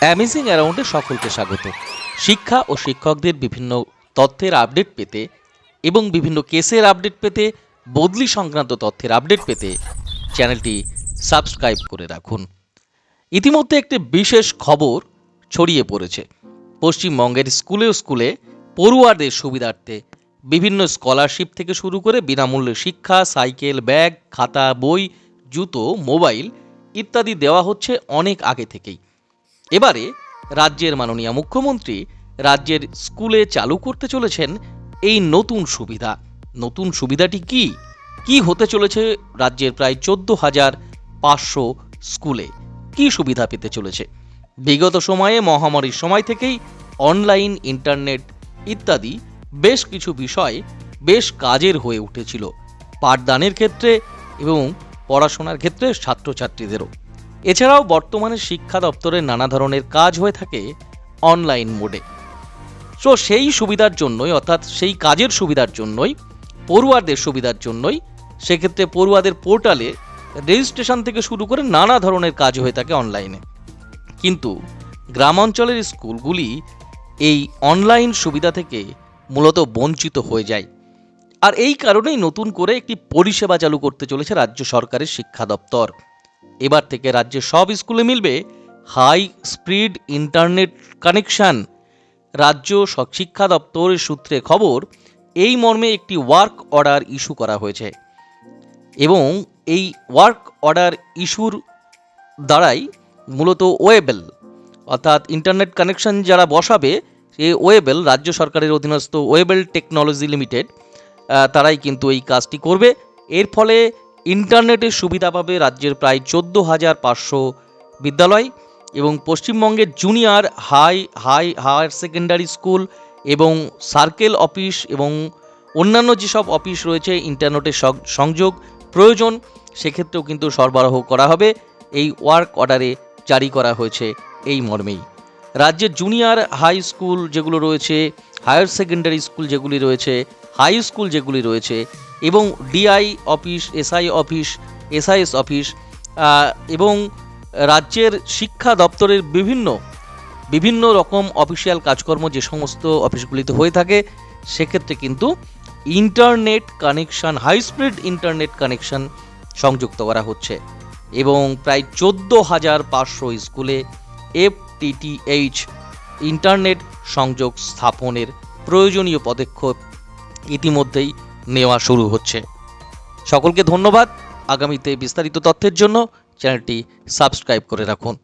Amazing অ্যারাউন্ডে সকলকে স্বাগত। শিক্ষা ও শিক্ষকদের বিভিন্ন তথ্যের আপডেট পেতে এবং বিভিন্ন কেসের আপডেট পেতে, বদলি সংক্রান্ত তথ্যের আপডেট পেতে চ্যানেলটি সাবস্ক্রাইব করে রাখুন। ইতিমধ্যে একটি বিশেষ খবর ছড়িয়ে পড়েছে। পশ্চিমবঙ্গের স্কুলে স্কুলে পড়ুয়াদের সুবিধার্থে বিভিন্ন স্কলারশিপ থেকে শুরু করে বিনামূল্যে শিক্ষা, সাইকেল, ব্যাগ, খাতা, বই, জুতো, মোবাইল ইত্যাদি দেওয়া হচ্ছে অনেক আগে থেকেই। এবারে রাজ্যের মাননীয় মুখ্যমন্ত্রী রাজ্যের স্কুলে চালু করতে চলেছেন এই নতুন সুবিধা। নতুন সুবিধাটি কি? কি হতে চলেছে রাজ্যের প্রায় চোদ্দ হাজার পাঁচশো স্কুলে? কি সুবিধা পেতে চলেছে? বিগত সময়ে, মহামারীর সময় থেকেই অনলাইন, ইন্টারনেট ইত্যাদি বেশ কিছু বিষয় বেশ কাজের হয়ে উঠেছিল। পাঠদানের ক্ষেত্রে এবং পড়াশোনার ক্ষেত্রে ছাত্রছাত্রীদেরও। এছাড়াও বর্তমানে শিক্ষা দপ্তরের নানা ধরনের কাজ হয়ে থাকে অনলাইন মোডে। সো সেই সুবিধার জন্যই, অর্থাৎ সেই কাজের সুবিধার জন্যই, পড়ুয়াদের সুবিধার জন্যই, সেক্ষেত্রে পড়ুয়াদের পোর্টালে রেজিস্ট্রেশন থেকে শুরু করে নানা ধরনের কাজ হয়ে থাকে অনলাইনে। কিন্তু গ্রামাঞ্চলের স্কুলগুলি এই অনলাইন সুবিধা থেকে মূলত বঞ্চিত হয়ে যায়। আর এই কারণেই নতুন করে একটি পরিষেবা চালু করতে চলেছে রাজ্য সরকারের শিক্ষা দপ্তর। এবার থেকে রাজ্যের সব স্কুলে মিলবে হাই স্পিড ইন্টারনেট কানেকশন। রাজ্য শিক্ষা দপ্তরের সূত্রে খবর, এই মর্মে একটি ওয়ার্ক অর্ডার ইস্যু করা হয়েছে এবং এই ওয়ার্ক অর্ডার ইস্যুর দ্বারাই মূলত ওয়েবেল, অর্থাৎ ইন্টারনেট কানেকশন যারা বসাবে সে ওয়েবেল, রাজ্য সরকারের অধীনস্থ ওয়েবেল টেকনোলজি লিমিটেড তারাই কিন্তু এই কাজটি করবে। এর ফলে ইন্টারনেটের সুবিধা পাবে রাজ্যের প্রায় চোদ্দ হাজার পাঁচশো বিদ্যালয় এবং পশ্চিমবঙ্গের junior high high, higher secondary school এবং সার্কেল অফিস এবং অন্যান্য যেসব অফিস রয়েছে ইন্টারনেটের সংযোগ প্রয়োজন, সেক্ষেত্রেও কিন্তু সরবরাহ করা হবে। এই ওয়ার্ক অর্ডারে জারি করা হয়েছে এই মর্মেই। রাজ্যের জুনিয়র হাই স্কুল যেগুলো রয়েছে, হায়ার সেকেন্ডারি স্কুল যেগুলি রয়েছে হাই স্কুল যেগুলি রয়েছে এবং DI office, SI office, SIS office এবং রাজ্যের শিক্ষা দপ্তরের বিভিন্ন বিভিন্ন রকম অফিসিয়াল কাজকর্ম যে সমস্ত অফিসগুলিতে হয়ে থাকে, সেক্ষেত্রে কিন্তু internet connection, high speed internet connection সংযুক্ত করা হচ্ছে। এবং প্রায় চোদ্দ হাজার পাঁচশো স্কুলে এফটিটিএইচ ইন্টারনেট সংযোগ স্থাপনের প্রয়োজনীয় পদক্ষেপ ইতিমধ্যেই নেওয়া শুরু হচ্ছে। সকলকে ধন্যবাদ। আগামীতে বিস্তারিত তথ্যের জন্য চ্যানেলটি সাবস্ক্রাইব করে রাখুন।